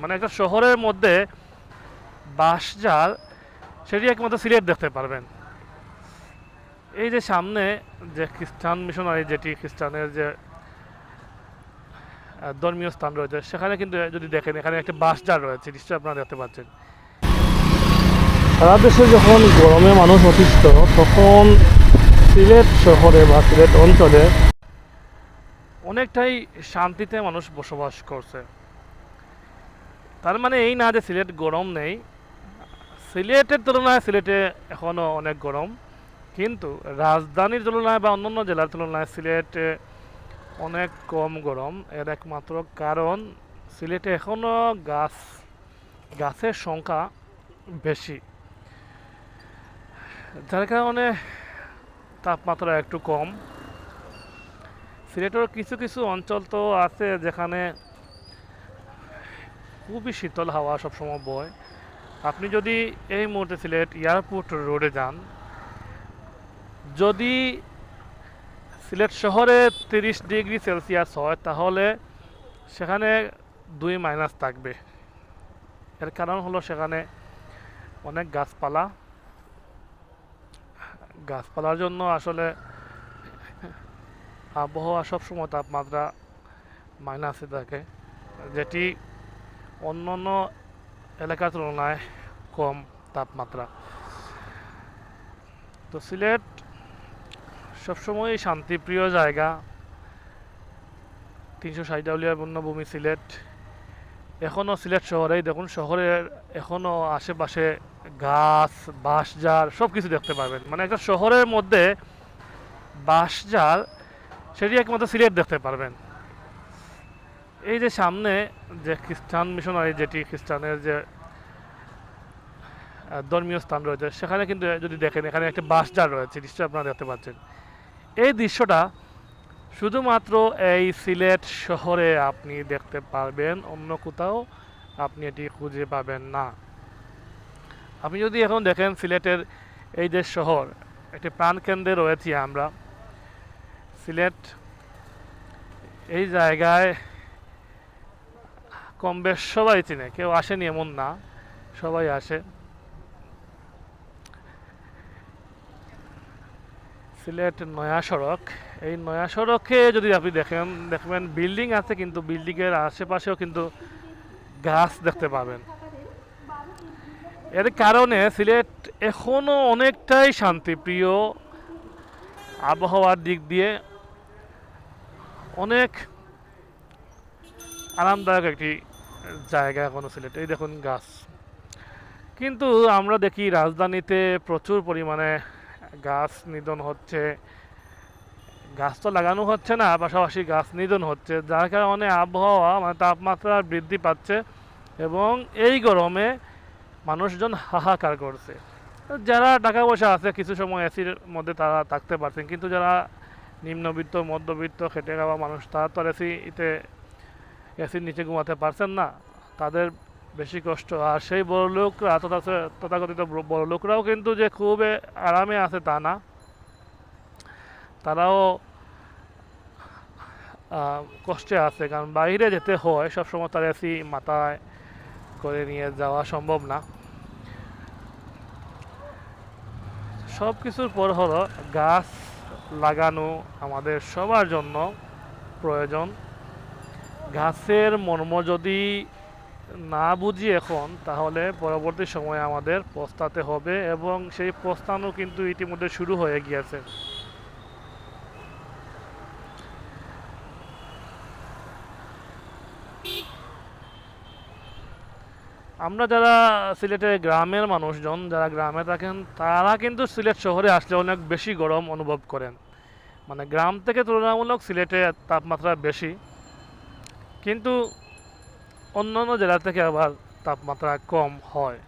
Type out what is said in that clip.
মানে একটা শহরের মধ্যে বাসজার সেটি একমাত্র সিলেট দেখতে পারবেন। এই যে সামনে যে খ্রিস্টান মিশনারি যেটি খ্রিস্টানের যে ধর্মীয় স্থান রয়েছে, সেখানে কিন্তু যদি দেখেন, এখানে একটা বাসজার রয়েছে, নিশ্চয়ই আপনারা দেখতে পাচ্ছেন। সারা দেশে যখন গরমে মানুষ অতিষ্ঠ, তখন সিলেট শহরে বা সিলেট অঞ্চলে অনেকটাই শান্তিতে মানুষ বসবাস করছে। তার মানে এই না যে সিলেট গরম নেই, সিলেটের তুলনায় সিলেটে এখনও অনেক গরম, কিন্তু রাজধানীর তুলনায় বা অন্যান্য জেলার তুলনায় সিলেটে অনেক কম গরম। এর একমাত্র কারণ সিলেটে এখনও গাছ, গাছের সংখ্যা বেশি। যার কারণে তাপমাত্রা একটু কম। সিলেটের কিছু কিছু অঞ্চল তো আছে যেখানে খুবই শীতল হাওয়া সবসময় বয়। আপনি যদি এই মুহূর্তে সিলেট এয়ারপোর্ট রোডে যান, যদি সিলেট শহরে তিরিশ ডিগ্রি সেলসিয়াস হয়, তাহলে সেখানে দুই মাইনাস থাকবে। এর কারণ হলো সেখানে অনেক গাছপালা। গাছপালার জন্য আসলে আবহাওয়া সবসময় তাপমাত্রা মাইনাসে থাকে, যেটি অন্য অন্য এলাকার তুলনায় কম তাপমাত্রা। তো সিলেট সবসময় শান্তিপ্রিয় জায়গা। তিনশো ষাট আউলিয়া বন্যভূমি সিলেট। এখনও সিলেট শহরেই দেখুন, শহরের এখনও আশেপাশে গাছ, বাঁশঝাড় সব কিছু দেখতে পাবেন মানে একটা শহরের মধ্যে বাঁশঝাড়, সেটি একমাত্র সিলেট দেখতে পারবেন। এই যে সামনে যে খ্রিস্টান মিশনারি যেটি খ্রিস্টানের যে ধর্মীয় স্থান রয়েছে, সেখানে কিন্তু যদি দেখেন এখানে একটা বাস বাসজার রয়েছে, নিশ্চয়ই আপনারা দেখতে পাচ্ছেন। এই দৃশ্যটা শুধুমাত্র এই সিলেট শহরে আপনি দেখতে পারবেন, অন্য কোথাও আপনি এটি খুঁজে পাবেন না। আপনি যদি এখন দেখেন সিলেটের এই যে শহর, একটি প্রাণকেন্দ্রে রয়েছি আমরা। সিলেট এই জায়গায় কম বেশ সবাই চিনে, কেউ আসেনি এমন না, সবাই আসে। সিলেট নয়া সড়ক, এই নয়া সড়কে যদি আপনি দেখেন, দেখবেন বিল্ডিং আছে, কিন্তু বিল্ডিংয়ের আশেপাশেও কিন্তু গাছ দেখতে পাবেন। এর কারণে সিলেট এখনও অনেকটাই শান্তিপ্রিয়। আবহাওয়ার দিক দিয়ে অনেক আরামদায়ক একটি জায়গা এখনও সিলেট। এই দেখুন গাছ। কিন্তু আমরা দেখি রাজধানীতে প্রচুর পরিমাণে গাছ নিধন হচ্ছে। গাছ তো লাগানো হচ্ছে না, পাশাপাশি গাছ নিধন হচ্ছে। যার কারণে আবহাওয়া মানে তাপমাত্রা বৃদ্ধি পাচ্ছে এবং এই গরমে মানুষজন হাহাকার করছে। যারা টাকা পয়সা আছে, কিছু সময় এসির মধ্যে তারা থাকতে পারছেন। কিন্তু যারা নিম্নবিত্ত, মধ্যবিত্ত, খেটে খাওয়া মানুষ, তারা তো আর এসিতে এসির নিচে ঘুমাতে পারছেন না, তাদের বেশি কষ্ট। আর সেই বড় লোকরা তথা তথাকথিত ব- বড় লোকরাও কিন্তু যে খুব আরামে আছে তা না। তারাও কষ্টে আছে, কারণ বাইরে যেতে হয়, সবসময় তার এসি মাথায় করে নিয়ে যাওয়া সম্ভব না। সব কিছুর পর হলো গাছ লাগানো আমাদের সবার জন্য প্রয়োজন। গাছের মর্ম যদি না বুঝি এখন, তাহলে পরবর্তী সময়ে আমাদের পস্তাতে হবে এবং সেই পস্তানো কিন্তু ইতিমধ্যে শুরু হয়ে গিয়েছে। আমরা যারা সিলেটের গ্রামের মানুষজন, যারা গ্রামে থাকেন, তারা কিন্তু সিলেট শহরে আসলে অনেক বেশি গরম অনুভব করেন। মানে গ্রাম থেকে তুলনামূলক সিলেটে তাপমাত্রা বেশি। কিন্তু অন্যান্য জেলা থেকে আবার তাপমাত্রা কম হয়।